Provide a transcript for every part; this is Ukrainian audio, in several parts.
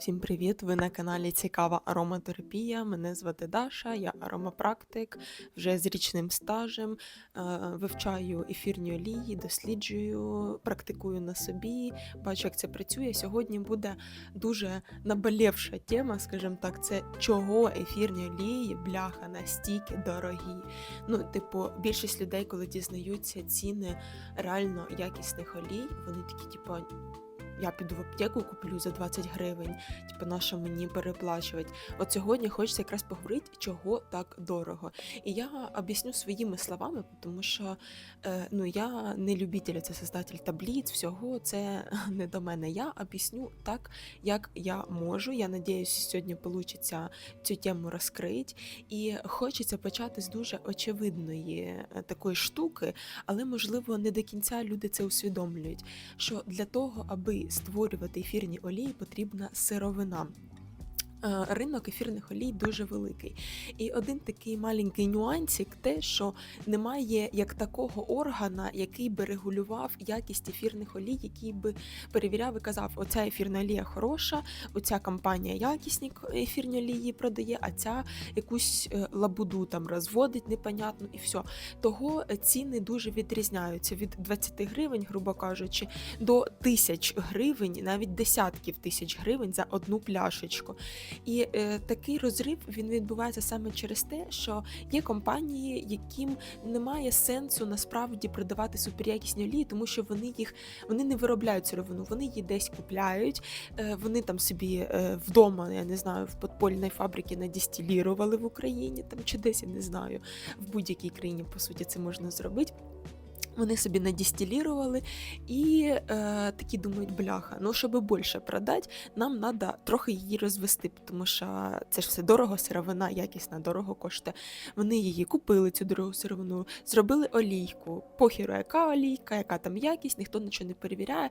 Всім привіт! Ви на каналі Цікава ароматерапія. Мене звати Даша, я аромапрактик вже з річним стажем. Е, Вивчаю ефірні олії, досліджую, практикую на собі, бачу, як це працює. Сьогодні буде дуже наболівша тема, скажімо так, це чого ефірні олії, бляха настільки дорогі. Ну, типу, більшість людей, коли дізнаються ціни реально якісних олій, вони такі, типу, я піду в аптеку, куплю за 20 гривень, типу, на що мені переплачувати. От сьогодні хочеться якраз поговорити, чого так дорого. І я об'ясню своїми словами, тому що е, ну, я не любитель, це создатель таблиць, всього це не до мене. Я об'ясню так, як я можу. Я надіюся, сьогодні вийде цю тему розкрити. І хочеться почати з дуже очевидної е, такої штуки, але можливо не до кінця люди це усвідомлюють. Що для того, аби створювати ефірні олії, потрібна сировина. Е, Ринок ефірних олій дуже великий. І один такий маленький нюансик, те, що немає як такого органа, який би регулював якість ефірних олій, який би перевіряв і казав, оця ефірна олія хороша, оця компанія якісні ефірні олії продає, а ця якусь е, лабуду там розводить непонятно і все. Того ціни дуже відрізняються від 20 гривень, грубо кажучи, до тисяч гривень, навіть десятків тисяч гривень за одну пляшечку. І е, такий розрив він відбувається саме через те, що є компанії, яким немає сенсу насправді продавати суперякісні олії, тому що вони їх вони не виробляють сировину, вони її десь купляють. Е, вони там собі е, вдома, я не знаю, в подпольній фабриці надістілірували в Україні там чи десь я не знаю. В будь-якій країні по суті це можна зробити. Вони собі надістілірували і е, такі думають, бляха, ну щоб більше продати, нам треба трохи її розвести, тому що це ж все дорого, сировина якісна, дорого коштує. Вони її купили, цю дорогу сировину, зробили олійку. Похіру, яка олійка, яка там якість, ніхто нічого не перевіряє.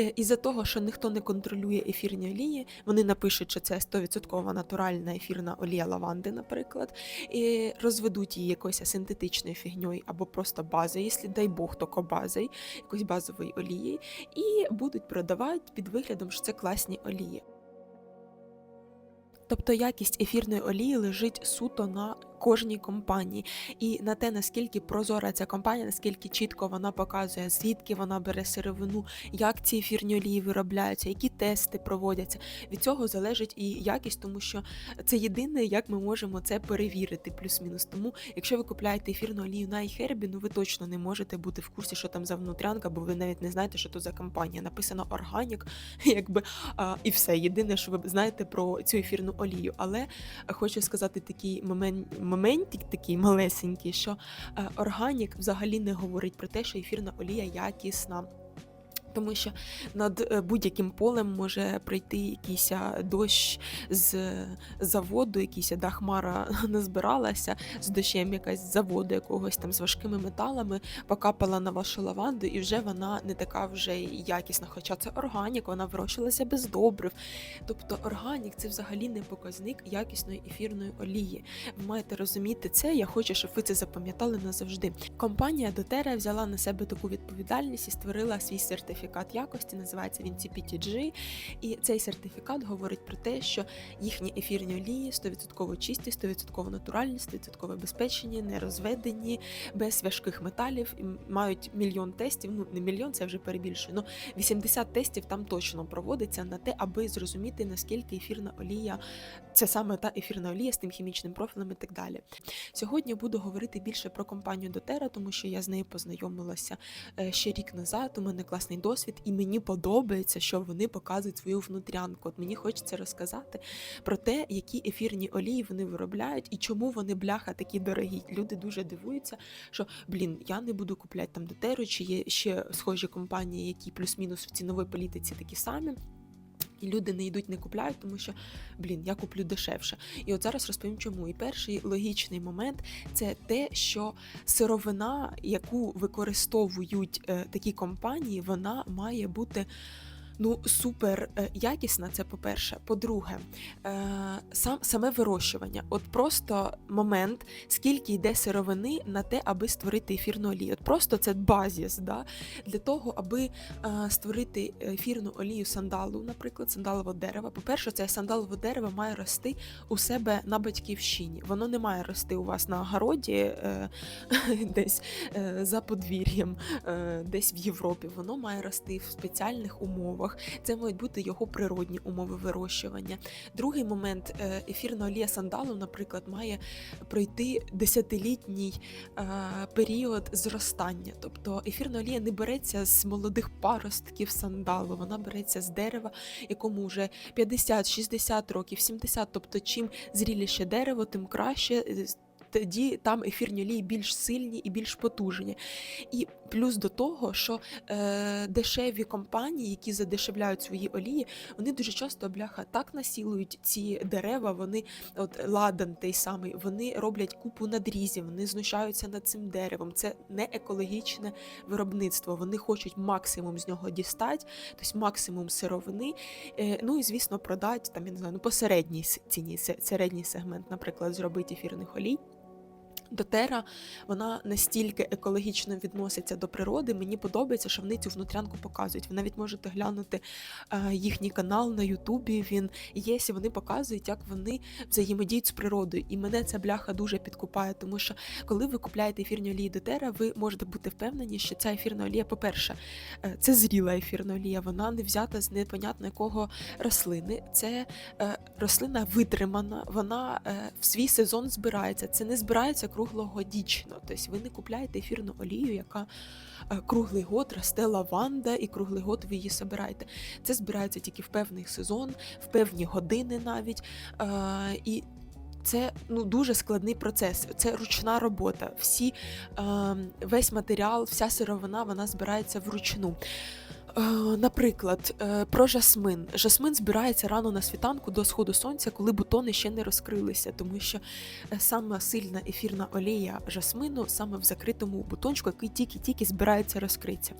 Е, із-за того, що ніхто не контролює ефірні олії, вони напишуть, що це 100% натуральна ефірна олія лаванди, наприклад, і розведуть її якоюсь синтетичною фігньою або просто базою, якщо дай Бог, то базою, якоюсь базовою олією, і будуть продавати під виглядом, що це класні олії. Тобто якість ефірної олії лежить суто на кожній компанії, і на те, наскільки прозора ця компанія, наскільки чітко вона показує, звідки вона бере сировину, як ці ефірні олії виробляються, які тести проводяться. Від цього залежить і якість, тому що це єдине, як ми можемо це перевірити, плюс-мінус. Тому, якщо ви купляєте ефірну олію на iHerb, ну ви точно не можете бути в курсі, що там за внутрянка, бо ви навіть не знаєте, що то за компанія. Написано органік, якби а, і все. Єдине, що ви знаєте про цю ефірну олію. Але хочу сказати такий момент, моментик, такий малесенький, що е, органік взагалі не говорить про те, що ефірна олія якісна. Тому що над е, будь-яким полем може прийти якийсь дощ з заводу, якийсь да, хмара назбиралася з дощем якась заводу якогось там з важкими металами, покапала на вашу лаванду, і вже вона не така вже якісна. Хоча це органік, вона вирощувалася без добрив. Тобто органік це взагалі не показник якісної ефірної олії. Ви маєте розуміти це. Я хочу, щоб ви це запам'ятали назавжди. Компанія Дотера взяла на себе таку відповідальність і створила свій сертифікат якості. Називається він CPTG. І цей сертифікат говорить про те, що їхні ефірні олії 100% чисті, 100% натуральні, 100% безпечні, не розведені, без важких металів. Мають мільйон тестів. Ну не мільйон, це вже перебільшую. Ну 80 тестів там точно проводиться на те, аби зрозуміти наскільки ефірна олія це саме та ефірна олія з тим хімічним профілем і так далі. Сьогодні буду говорити більше про компанію Дотера, тому що я з нею познайомилася е, ще рік назад. У мене класний досвід, і мені подобається, що вони показують свою внутрянку. От мені хочеться розказати про те, які ефірні олії вони виробляють і чому вони бляха такі дорогі. Люди дуже дивуються, що блін, я не буду купляти там Дотеру, чи є ще схожі компанії, які плюс-мінус в ціновій політиці такі самі. І люди не йдуть, не купляють, тому що блін, я куплю дешевше. І от зараз розповім, чому. І перший логічний момент це те, що сировина, яку використовують е, такі компанії, вона має бути. Ну, супер е, якісна, це по-перше. По-друге, е, сам, саме вирощування. От просто момент, скільки йде сировини на те, аби створити ефірну олію. От просто це базіс, да? для того, аби е, створити ефірну олію сандалу, наприклад, сандалового дерева. По-перше, це сандалове дерево має рости у себе на батьківщині. Воно не має рости у вас на огороді десь за подвір'ям, десь в Європі. Воно має рости в спеціальних умовах. Це мають бути його природні умови вирощування. Другий момент е, ефірна олія сандалу, наприклад, має пройти десятилітній е, період зростання. Тобто ефірна олія не береться з молодих паростків сандалу, вона береться з дерева, якому вже 50, 60 років, 70. Тобто, чим зріліше дерево, тим краще. е, Тоді там ефірні олії більш сильні і більш потужні. І плюс до того, що е, дешеві компанії, які задешевляють свої олії, вони дуже часто бляха так насілують ці дерева. Вони, от ладан той самий, вони роблять купу надрізів, вони знущаються над цим деревом. Це не екологічне виробництво. Вони хочуть максимум з нього дістати, тобто максимум сировини. Е, ну і звісно, продати там, я не знаю, ну по середній ціні, середній сегмент, наприклад, зробити ефірних олій. Дотера вона настільки екологічно відноситься до природи. Мені подобається, що вони цю внутрянку показують. Ви навіть можете глянути е, їхній канал на Ютубі. Він є, і вони показують, як вони взаємодіють з природою. І мене ця бляха дуже підкупає, тому що коли ви купляєте ефірні олії дотера, ви можете бути впевнені, що ця ефірна олія, по-перше, е, це зріла ефірна олія, вона не взята з непонятно якого рослини. Це е, рослина витримана, вона в свій сезон збирається. Це не збирається круглогодічно. Тобто ви не купляєте ефірну олію, яка е, круглий год росте лаванда, і круглий год ви її збираєте. Це збирається тільки в певний сезон, в певні години навіть. Е, і це ну дуже складний процес. Це ручна робота. Всі е, весь матеріал, вся сировина вона збирається вручну. Е, Наприклад, е, про жасмин. Жасмин збирається рано на світанку до сходу сонця, коли бутони ще не розкрилися, тому що е, саме сильна ефірна олія жасмину саме в закритому бутончику, який тільки-тільки збирається розкритися.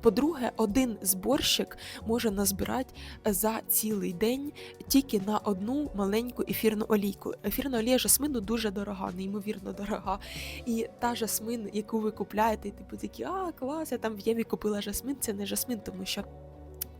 По-друге, один зборщик може назбирати за цілий день тільки на одну маленьку ефірну олійку. Ефірна олія жасмину дуже дорога, неймовірно дорога. І та жасмин, яку ви купляєте, типу такі, а клас, я там в Єві купила жасмин, це не жасмин, тому що.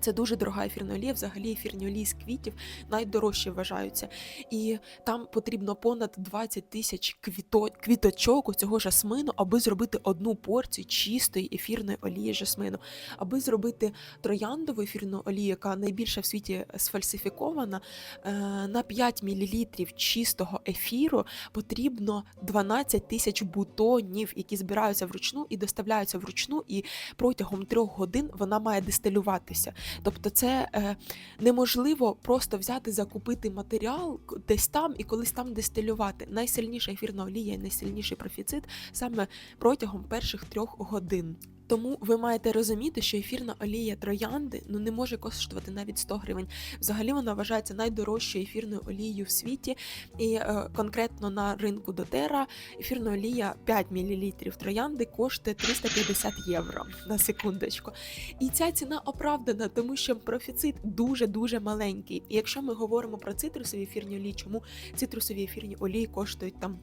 Це дуже дорога ефірна олія, взагалі ефірні олії з квітів найдорожчі вважаються. І там потрібно понад 20 тисяч квіто... квіточок у цього жасмину, аби зробити одну порцію чистої ефірної олії жасмину. Аби зробити трояндову ефірну олію, яка найбільше в світі сфальсифікована, е, на 5 мл чистого ефіру потрібно 12 тисяч бутонів, які збираються вручну і доставляються вручну, і протягом трьох годин вона має дистилюватися. Тобто, це е, неможливо просто взяти, закупити матеріал десь там і колись там дистилювати. Найсильніша ефірна олія найсильніший профіцит саме протягом перших трьох годин. Тому ви маєте розуміти, що ефірна олія троянди ну не може коштувати навіть 100 гривень. Взагалі вона вважається найдорожчою ефірною олією в світі. І е, конкретно на ринку Дотера ефірна олія 5 мл троянди коштує 350 євро на секундочку. І ця ціна оправдана, тому що профіцит дуже дуже маленький. І якщо ми говоримо про цитрусові ефірні олії, чому цитрусові ефірні олії коштують там.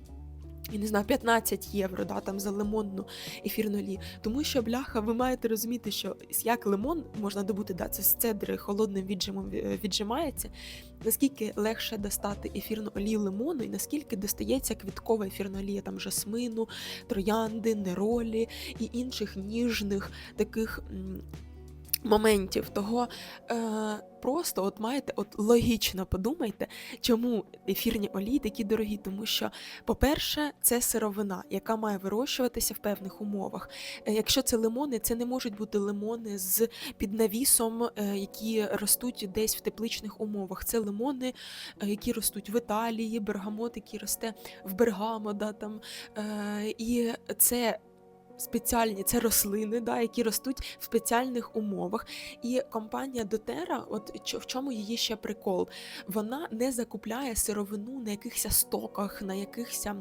Я не знаю, 15 євро, да, там за лимонну ефірну олію. Тому що бляха, ви маєте розуміти, що як лимон можна добути, да, це з цедри холодним віджимом е, віджимається. Наскільки легше достати ефірну олію лимону, і наскільки достається квіткова ефірна олія там жасмину, троянди, неролі і інших ніжних таких. Моментів того е, просто от маєте от логічно подумайте, чому ефірні олії такі дорогі, тому що, по-перше, це сировина, яка має вирощуватися в певних умовах. Е, Якщо це лимони, це не можуть бути лимони з під навісом, е, які ростуть десь в тепличних умовах. Це лимони, е, які ростуть в Італії, бергамот, який росте в Бергамо, да, там, і це. Спеціальні це рослини, да, які ростуть в спеціальних умовах. І компанія Дотера, от в чому її ще прикол? Вона не закупляє сировину на якихось стоках, на якихось е,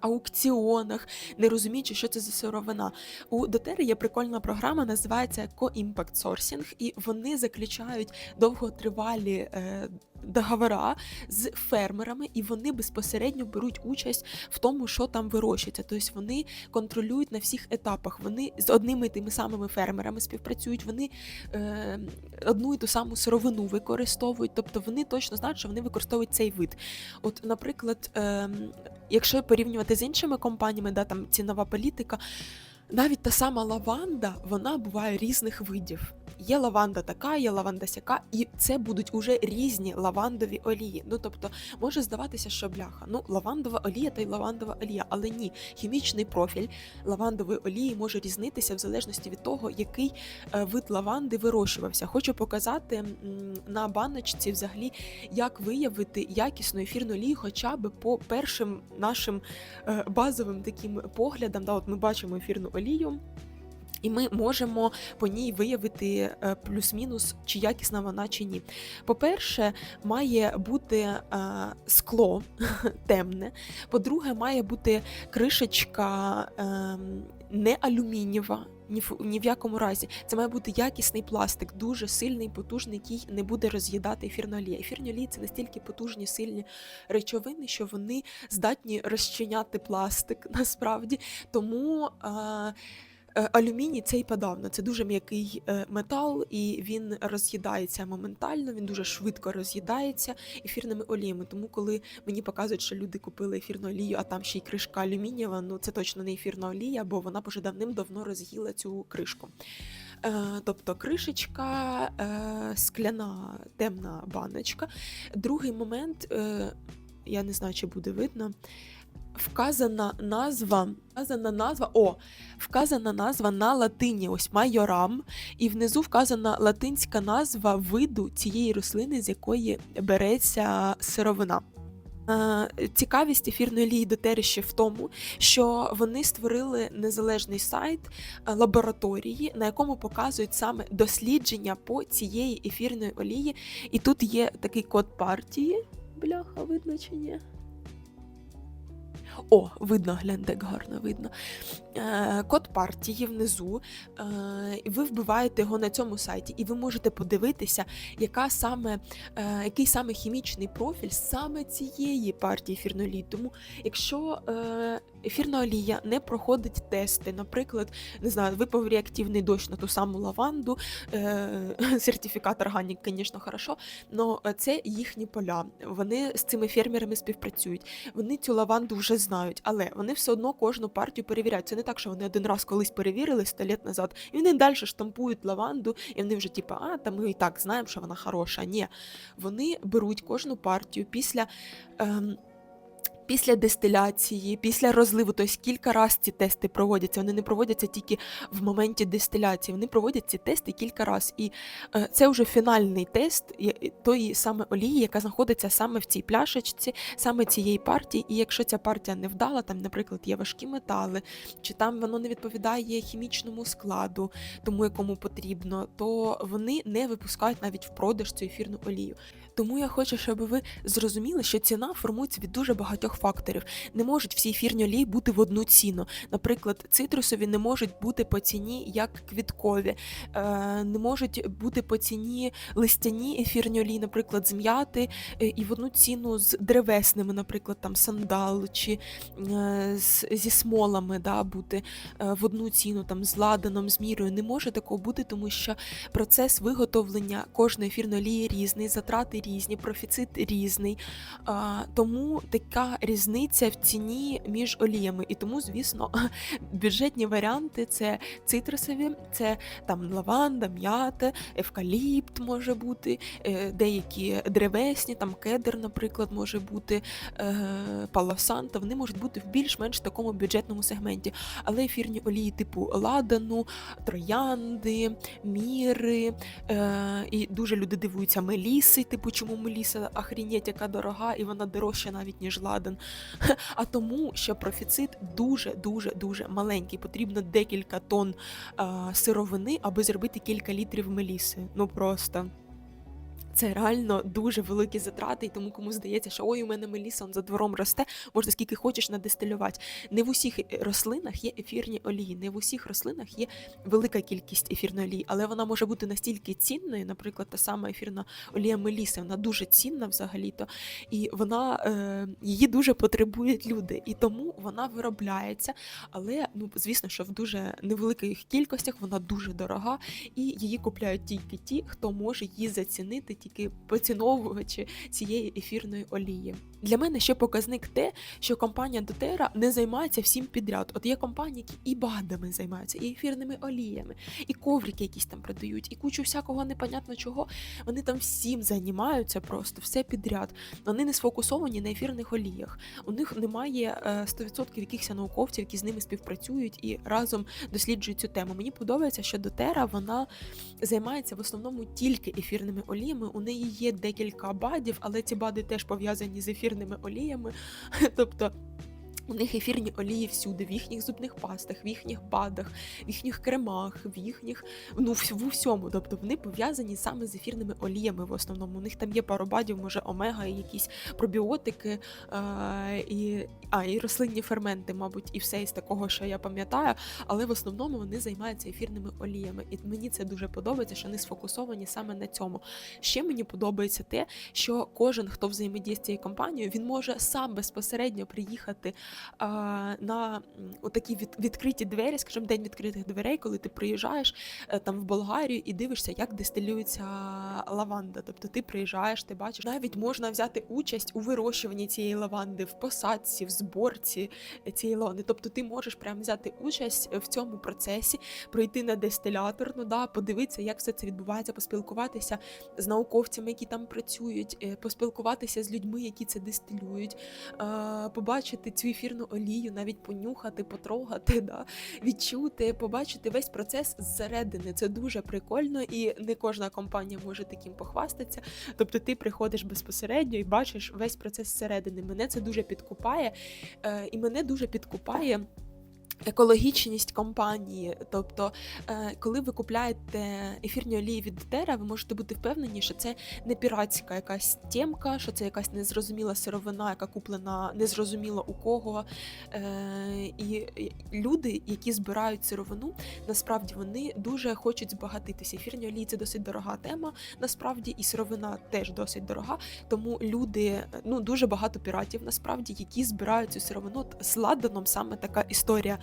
аукціонах, не розуміючи, що це за сировина. У Дотери є прикольна програма, називається Co-Impact Sourcing, і вони заключають довготривалі е, договора з фермерами, і вони безпосередньо беруть участь в тому, що там вирощується. Тобто вони контролюють на всіх етапах. Вони з одними тими самими фермерами співпрацюють, вони е, одну і ту саму сировину використовують, тобто вони точно знають, що вони використовують цей вид. От, наприклад, е, якщо порівнювати з іншими компаніями, да, там цінова політика. Навіть та сама лаванда, вона буває різних видів. Є лаванда така, є лаванда сяка, і це будуть уже різні лавандові олії. Ну тобто може здаватися, що бляха. Ну, лавандова олія та й лавандова олія, але ні, хімічний профіль лавандової олії може різнитися в залежності від того, який е, вид лаванди вирощувався. Хочу показати на баночці, взагалі, як виявити якісну ефірну олію, хоча б по першим нашим е, базовим таким поглядам. Да, от ми бачимо ефірну олію. І ми можемо по ній виявити е, плюс-мінус, чи якісна вона, чи ні. По-перше, має бути е, скло темне. По-друге, має бути кришечка е, не алюмінієва. Ні в, ні в якому разі. Це має бути якісний пластик, дуже сильний, потужний, який не буде роз'їдати ефірну олію. Ефірні олії це настільки потужні, сильні речовини, що вони здатні розчиняти пластик насправді. Тому. Е, Алюміній це й подавно. Це дуже м'який е, метал, і він роз'їдається моментально, він дуже швидко роз'їдається ефірними оліями. Тому, коли мені показують, що люди купили ефірну олію, а там ще й кришка алюмінієва, ну це точно не ефірна олія, бо вона вже давним-давно роз'їла цю кришку. Е, Тобто кришечка, е, скляна темна баночка. Другий момент, е, я не знаю, чи буде видно. Вказана назва, вказана назва, о, вказана назва на латині, ось майорам, і внизу вказана латинська назва виду цієї рослини, з якої береться сировина. Е, Цікавість ефірної олії Дотери ще в тому, що вони створили незалежний сайт е, лабораторії, на якому показують саме дослідження по цієї ефірної олії. І тут є такий код партії. Бляха, видно чи ні? О, видно, гляньте, як гарно видно. Е, Код партії внизу. Е, і ви вбиваєте його на цьому сайті, і ви можете подивитися, яка саме, е, який саме хімічний профіль саме цієї партії ефірної. Тому, якщо ефірна олія не проходить тести, наприклад, не знаю, випав реактивний дощ на ту саму лаванду, сертифікат органік, звісно, хорошо, але це їхні поля. Вони з цими фермерами співпрацюють. Вони цю лаванду вже знають, але вони все одно кожну партію перевіряють. Це не так, що вони один раз колись перевірили сто літ назад, і вони далі штампують лаванду, і вони вже типу, а та ми і так знаємо, що вона хороша. Ні, вони беруть кожну партію після. Ем, Після дистиляції, після розливу, тобто кілька разів ці тести проводяться. Вони не проводяться тільки в моменті дистиляції. Вони проводять ці тести кілька разів. І е, це вже фінальний тест тої саме олії, яка знаходиться саме в цій пляшечці, саме цієї партії. І якщо ця партія не вдала, там, наприклад, є важкі метали, чи там воно не відповідає хімічному складу, тому якому потрібно, то вони не випускають навіть в продаж цю ефірну олію. Тому я хочу, щоб ви зрозуміли, що ціна формується від дуже багатьох факторів. Не можуть всі ефірні олії бути в одну ціну. Наприклад, цитрусові не можуть бути по ціні як квіткові, е, не можуть бути по ціні листяні ефірні олії, наприклад, з м'яти, е, і в одну ціну з древесними, наприклад, там сандал чи е, зі смолами да, бути в одну ціну, там з ладаном, з мірою. Не може такого бути, тому що процес виготовлення кожної ефірної олії різний, затрати різні, профіцит різний. Тому така різниця в ціні між оліями. І тому, звісно, бюджетні варіанти це цитрусові, це там лаванда, м'ята, евкаліпт може бути, е, деякі древесні, там кедр, наприклад, може бути е, палосанта. Вони можуть бути в більш-менш такому бюджетному сегменті. Але ефірні олії типу ладану, троянди, міри. Е, і дуже люди дивуються меліси, типу, чому меліса охрінеть, яка дорога, і вона дорожча навіть, ніж ладан. А тому, що профіцит дуже дуже дуже маленький. Потрібно декілька тонн сировини, аби зробити кілька літрів меліси. Ну просто. Це реально дуже великі затрати, і тому кому здається, що ой, у мене мелісон за двором росте, можна скільки хочеш надистилювати. Не в усіх е, рослинах є ефірні олії, не в усіх рослинах є велика кількість ефірної олії, але вона може бути настільки цінною, наприклад, та сама ефірна олія меліси, вона дуже цінна взагалі-то, і вона е, її дуже потребують люди, і тому вона виробляється. Але ну звісно, що в дуже невеликих кількостях вона дуже дорога, і її купляють тільки ті, хто може її зацінити, тільки поціновувачі цієї ефірної олії. Для мене ще показник те, що компанія Дотера не займається всім підряд. От є компанії, які і БАДами займаються, і ефірними оліями, і коврики якісь там продають, і кучу всякого непонятно чого. Вони там всім займаються просто все підряд. Вони не сфокусовані на ефірних оліях. У них немає е, 100% якихось науковців, які з ними співпрацюють і разом досліджують цю тему. Мені подобається, що Дотера вона займається в основному тільки ефірними оліями. У неї є декілька бадів, але ці бади теж пов'язані з ефірними оліями. Тобто. У них ефірні олії всюди, в їхніх зубних пастах, в їхніх бадах, в їхніх кремах, в їхніх ну в, усьому. Тобто вони пов'язані саме з ефірними оліями в основному. У них там є пару бадів, може омега, і якісь пробіотики е, і, а, і рослинні ферменти, мабуть, і все із такого, що я пам'ятаю. Але в основному вони займаються ефірними оліями. І мені це дуже подобається, що вони сфокусовані саме на цьому. Ще мені подобається те, що кожен, хто взаємодіє з цією компанією, він може сам безпосередньо приїхати а, на від, відкриті двері, скажімо, день відкритих дверей, коли ти приїжджаєш е, там в Болгарію і дивишся, як дистилюється лаванда. Тобто ти приїжджаєш, ти бачиш, навіть можна взяти участь у вирощуванні цієї лаванди, в посадці, в зборці цієї лаванди. Тобто ти можеш прямо взяти участь в цьому процесі, пройти на дистиляторну, да, подивитися, як все це відбувається, поспілкуватися з науковцями, які там працюють, е, поспілкуватися з людьми, які це дистилюють, е, побачити цю ефірну олію, навіть понюхати, потрогати, да, відчути, побачити весь процес зсередини. Це дуже прикольно, і не кожна компанія може таким похвастатися. Тобто ти приходиш безпосередньо і бачиш весь процес зсередини. Мене це дуже підкупає, е, і мене дуже підкупає. Екологічність компанії, тобто, е, коли ви купляєте ефірні олії від Дотера, ви можете бути впевнені, що це не піратська якась тємка, що це якась незрозуміла сировина, яка куплена незрозуміло у кого. Е, І люди, які збирають сировину, насправді вони дуже хочуть збагатитися. Ефірні олії це досить дорога тема, насправді, і сировина теж досить дорога. Тому люди, ну дуже багато піратів, насправді, які збирають цю сировину з ладаном саме така історія.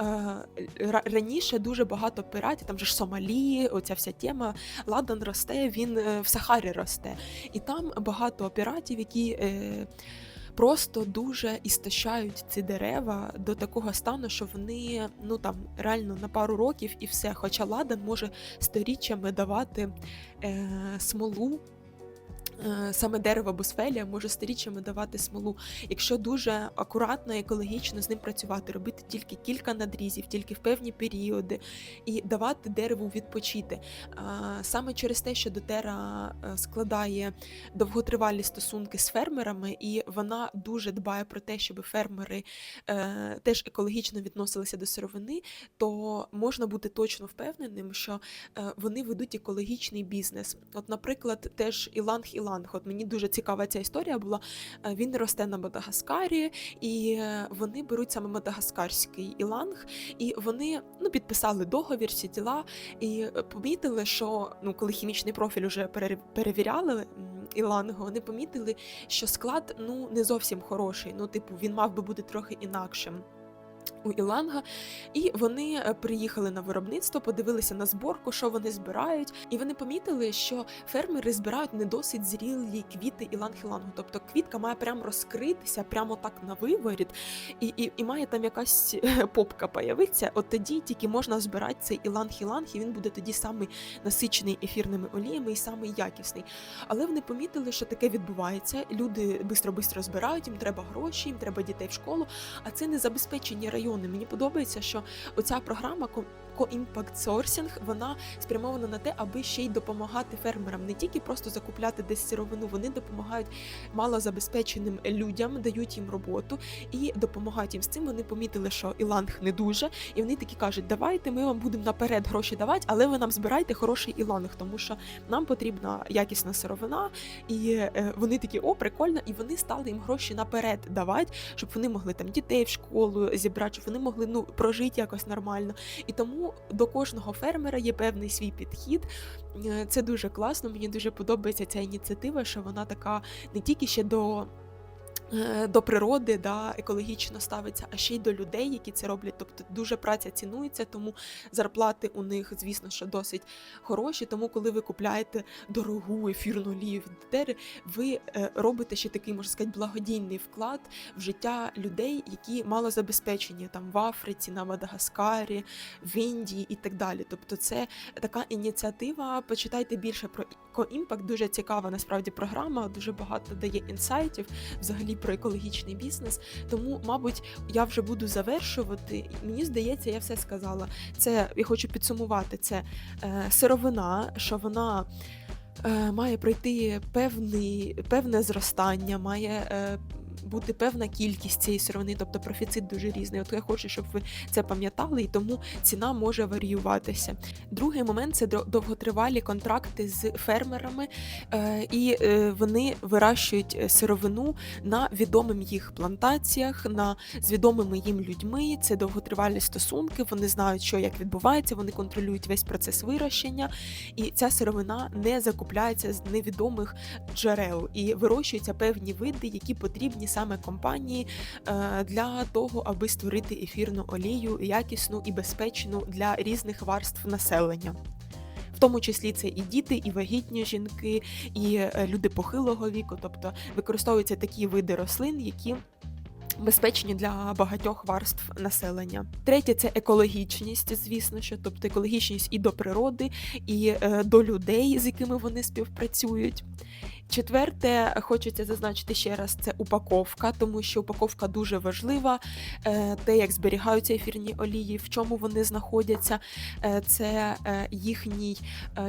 Е, раніше дуже багато піратів, там же ж Сомалі, оця вся тема. Ладан росте, він е, в Сахарі росте. І там багато піратів, які. Е, Просто дуже істощають ці дерева до такого стану, що вони ну там реально на пару років і все. Хоча ладан може сторіччями давати е, смолу. Е, Саме дерево босфелія може сторіччями давати смолу, якщо дуже акуратно і екологічно з ним працювати, робити тільки кілька надрізів, тільки в певні періоди, і давати дереву відпочити. Саме через те, що дотера е, складає довготривалі стосунки з фермерами, і вона дуже дбає про те, щоб фермери е, теж екологічно відносилися до сировини, то можна бути точно впевненим, що вони ведуть екологічний бізнес. От, наприклад, теж Іланг Іланг. От мені дуже цікава ця історія була. Е, Він росте на Мадагаскарі, і е, вони беруть саме мадагаскарський іланг, і вони ну підписали договір, всі діла, і е, помітили, що ну коли хімічний профіль пере- перевіряли. Ілангу, вони помітили, що склад ну не зовсім хороший. Ну, типу, він мав би бути трохи інакшим у Іланга. І вони е, приїхали на виробництво, подивилися на зборку, що вони збирають, і вони помітили, що фермери збирають не досить зрілі квіти іланг-ілангу. Тобто квітка має прямо розкритися, прямо так на виворіт, і, і, і має там якась е, попка появитися. От тоді тільки можна збирати цей іланг-іланг, і він буде тоді самий насичений ефірними оліями і самий якісний. Але вони помітили, що таке відбувається. Люди бистро-бистро збирають, їм треба гроші, їм треба дітей в школу, а це не забезпечені райони. Мені подобається, що оця програма Co-Impact вона спрямована на те, аби ще й допомагати фермерам, не тільки просто закупляти десь сировину, вони допомагають малозабезпеченим людям, дають їм роботу і допомагають їм з цим. Вони помітили, що іланг не дуже, і вони такі кажуть, давайте ми вам будемо наперед гроші давати, але ви нам збирайте хороший іланг, тому що нам потрібна якісна сировина. І е, вони такі, о, прикольно, і вони стали їм гроші наперед давати, щоб вони могли там дітей в школу зібрати, щоб вони могли ну прожити якось нормально. І тому до кожного фермера є певний свій підхід. Е, Це дуже класно. Мені дуже подобається ця ініціатива, що вона така не тільки ще до. До природи да, екологічно ставиться, а ще й до людей, які це роблять. Тобто дуже праця цінується, тому зарплати у них, звісно, що досить хороші. Тому, коли ви купляєте дорогу ефірну олію від Дедери, ви е, робите ще такий, можна сказати, благодійний вклад в життя людей, які мало забезпечені там в Африці, на Мадагаскарі, в Індії і так далі. Тобто, це така ініціатива. Почитайте більше про CoImpact, дуже цікава насправді програма, дуже багато дає інсайтів взагалі про екологічний бізнес. Тому, мабуть, я вже буду завершувати. Мені здається, я все сказала. Це я хочу підсумувати. Це е, сировина, що вона. е, Має пройти певний, певне зростання, має е, бути певна кількість цієї сировини, тобто профіцит дуже різний. От я хочу, щоб ви це пам'ятали, і тому ціна може варіюватися. Другий момент це довготривалі контракти з фермерами, е, і е, вони вирощують е, сировину на відомим їх плантаціях, на з відомими їм людьми. Це довготривалі стосунки. Вони знають, що як відбувається, вони контролюють весь процес вирощення, і ця сировина не закупляється з невідомих джерел і вирощуються певні види, які потрібні саме компанії е, для того, аби створити ефірну олію якісну і безпечну для різних варств населення. В тому числі це і діти, і вагітні жінки, і е, люди похилого віку, тобто використовуються такі види рослин, які безпечні для багатьох варств населення. Третє це екологічність, звісно, що тобто екологічність і до природи, і е, до людей, з якими вони співпрацюють. Четверте, хочеться зазначити ще раз, це упаковка, тому що упаковка дуже важлива. Е, Те, як зберігаються ефірні олії, в чому вони знаходяться, е, це е, їхній,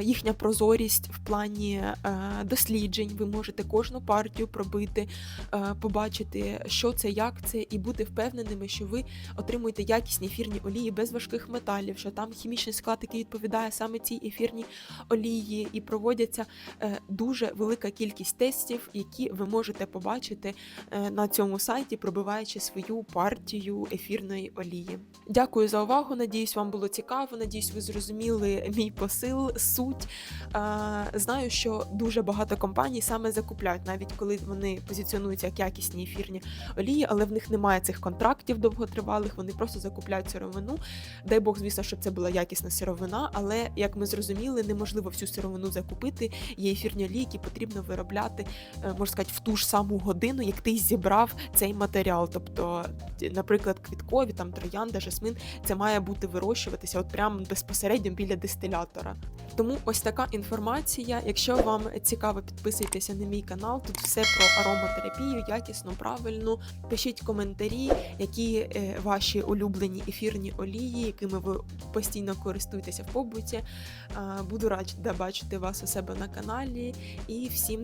їхня прозорість в плані досліджень. Ви можете кожну партію пробити, побачити, що це, як це, і бути впевненими, що ви отримуєте якісні ефірні олії без важких металів, що там хімічний склад, який відповідає саме цій ефірній олії, і проводяться дуже велика кількість тестів, які ви можете побачити е, на цьому сайті, пробиваючи свою партію ефірної олії. Дякую за увагу. Надіюсь, вам було цікаво. Надіюсь, ви зрозуміли мій посил, суть. Е, Знаю, що дуже багато компаній саме закупляють, навіть коли вони позиціонуються як якісні ефірні олії, але в них немає цих контрактів довготривалих. Вони просто закупляють сировину. Дай Бог, звісно, щоб це була якісна сировина, але як ми зрозуміли, неможливо всю сировину закупити. Є ефірні олії, які потрібно виробляти, е, можна сказати, в ту ж саму годину, як ти зібрав цей матеріал. Тобто, наприклад, квіткові, там троянда, жасмин, це має бути вирощуватися от прямо безпосередньо біля дистилятора. Тому ось така інформація. Якщо вам цікаво, підписуйтеся на мій канал. Тут все про ароматерапію, якісну, правильну. Пишіть коментарі, які е, ваші улюблені ефірні олії, якими ви постійно користуєтеся в побуті. Буду рада бачити вас у себе на каналі і всім